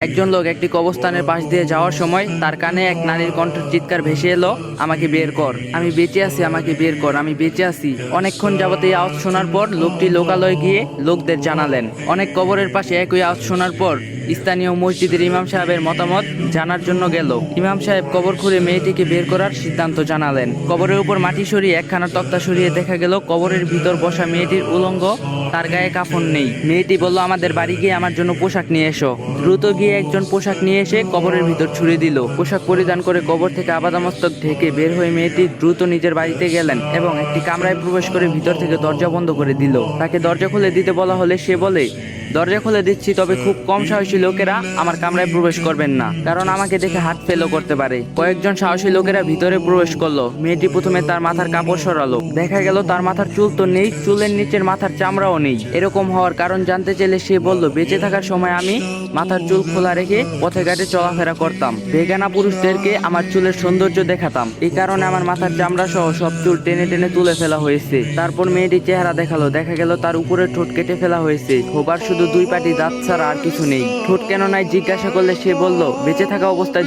একজন লোক একটি কবস্থানের পাশ দিয়ে যাওয়ার সময় তার কানে এক নারীর কণ্ঠের চিৎকার ভেসে এলো, আমাকে বের কর। আমি বেঁচে আছি, আমাকে বের কর। আমি বেঁচে আছি। অনেকক্ষণ যাবত এই আওয়াজ শোনার পর লোকটি লোকালয়ে গিয়ে লোকদের জানালেন। অনেক কবরের পাশে একই আওয়াজ শোনার পর স্থানীয় মসজিদের ইমাম সাহেবের মতামত জানার জন্য গেল। ইমাম সাহেব কবর খুঁড়ে মেয়েটিকে বের করার সিদ্ধান্ত জানালেন। কবরের উপর মাটি সরিয়ে একখানা তক্তা সরিয়ে দেখা গেল, কবরের ভিতর বসা মেয়েটির উলঙ্গ, তার গায়ে কাফন নেই। মেয়েটি বলল, আমাদের বাড়ি গিয়ে আমার জন্য পোশাক নিয়ে এসো। দ্রুত গিয়ে একজন পোশাক নিয়ে এসে কবরের ভিতর ছুড়ে দিল। পোশাক পরিধান করে কবর থেকে আবাদামস্তক ঢেকে বের হয়ে মেয়েটি দ্রুত নিজের বাড়িতে গেলেন এবং একটি কামরায় প্রবেশ করে ভিতর থেকে দরজা বন্ধ করে দিল। তাকে দরজা খুলে দিতে বলা হলে সে বলে দরজা খুলে দিচ্ছি, তবে খুব কম সাহসী লোকেরা আমার কামরায় প্রবেশ করবেন না। কারণ আমাকে দেখে হাত ফেলো করতে পারে। কয়েকজন সাহসী লোকেরা ভিতরে প্রবেশ করল। মেয়েটি প্রথমে তার মাথার কাপড় সরালো। দেখা গেল তার মাথার চুল তো নেই, চুলের নিচের মাথার চামড়াও নেই। এরকম হওয়ার কারণ জানতে চাইলে সে বলল, বেঁচে থাকার সময় আমি মাথার চুল খোলা রেখে পথে ঘাটে চলাফেরা করতাম। বেগানা পুরুষদেরকে আমার চুলের সৌন্দর্য দেখাতাম। এই কারণে আমার মাথার চামড়া সহ সব চুল টেনে টেনে তুলে ফেলা হয়েছে। তারপর মেয়েটির চেহারা দেখাল। দেখা গেল তার উপরে ঠোঁট কেটে ফেলা হয়েছে। খোবার শুধু দুই পাটি দাঁত ছাড়া আর কিছু নেই। ঠোঁট কেন নাই জিজ্ঞাসা করলে সে বলল, বেঁচে থাকা অবস্থায়